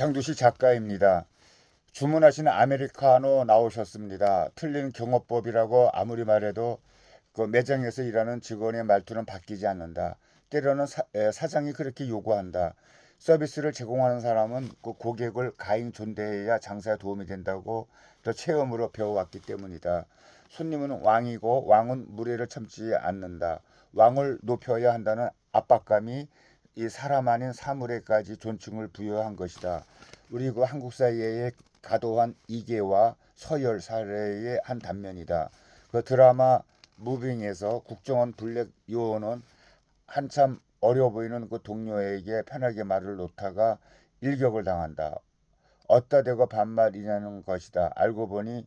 장두시 작가입니다. 주문하신 아메리카노 나오셨습니다. 틀린 경호법이라고 아무리 말해도 그 매장에서 일하는 직원의 말투는 바뀌지 않는다. 때로는 사, 에, 사장이 그렇게 요구한다. 서비스를 제공하는 사람은 그 고객을 가잉 존대해야 장사에 도움이 된다고 또 체험으로 배워왔기 때문이다. 손님은 왕이고 왕은 무례를 참지 않는다. 왕을 높여야 한다는 압박감이 이 사람 아닌 사물에까지 존칭을 부여한 것이다. 우리 그 한국 사회의 가도한 이계와 서열 사례의 한 단면이다. 그 드라마 무빙에서 국정원 블랙 요원은 한참 어려 보이는 그 동료에게 편하게 말을 놓다가 일격을 당한다. 어따 대고 반말이냐는 것이다. 알고 보니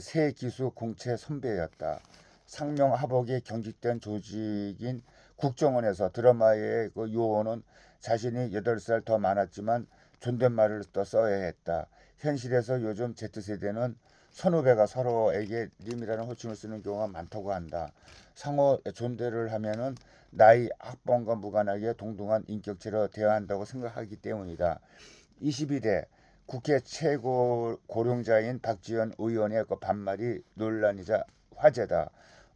새 기수 공채 선배였다. 상명하복에 경직된 조직인 국정원에서 드라마의 그 요원은 자신이 8살 더 많았지만 존댓말을 또 써야 했다. 현실에서 요즘 Z세대는 선후배가 서로에게 님이라는 호칭을 쓰는 경우가 많다고 한다. 상호 존대를 하면은 나이 학번과 무관하게 동등한 인격체로 대화 한다고 생각하기 때문이다. 22대 국회 최고 고령자인 박지원 의원의 그 반말이 논란이자 화제다.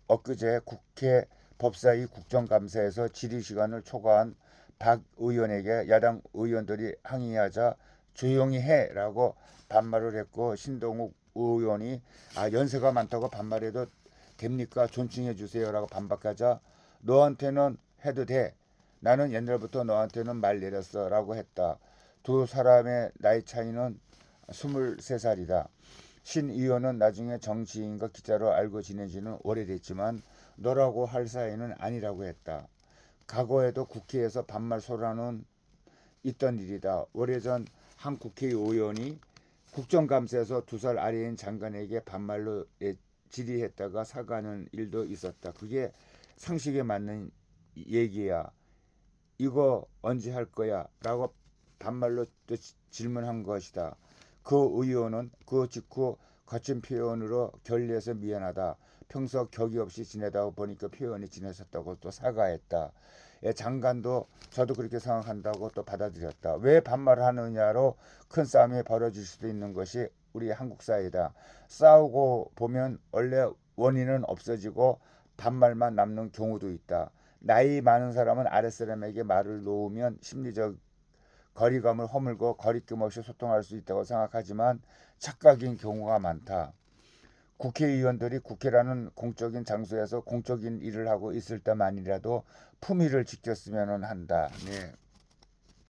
엊그제 국회 법사위 국정감사에서 질의 시간을 초과한 박 의원에게 야당 의원들이 항의하자 조용히 해라고 반말을 했고 신동욱 의원이 아 연세가 많다고 반말해도 됩니까? 존칭해 주세요라고 반박하자 너한테는 해도 돼. 나는 옛날부터 너한테는 말 내렸어라고 했다. 두 사람의 나이 차이는 23살이다 신 의원은 나중에 정치인과 기자로 알고 지내지는 오래됐지만 너라고 할 사이는 아니라고 했다. 과거에도 국회에서 반말 소란은 있던 일이다. 오래전 한 국회의원이 국정감사에서 두 살 아래인 장관에게 반말로 예, 질의했다가 사과하는 일도 있었다. 그게 상식에 맞는 얘기야. 이거 언제 할 거야? 라고 반말로 또 질문한 것이다. 그 의원은 그 직후 거친 표현으로 결리해서 미안하다. 평소 격이 없이 지내다 보니까 표현이 지내셨다고 또 사과했다. 예, 장관도 저도 그렇게 생각한다고 또 받아들였다. 왜 반말을 하느냐로 큰 싸움이 벌어질 수도 있는 것이 우리 한국 사회다. 싸우고 보면 원래 원인은 없어지고 반말만 남는 경우도 있다. 나이 많은 사람은 아랫사람에게 말을 놓으면 심리적 거리감을 허물고 거리낌 없이 소통할 수 있다고 생각하지만 착각인 경우가 많다. 국회의원들이 국회라는 공적인 장소에서 공적인 일을 하고 있을 때만이라도 품위를 지켰으면 한다. 네.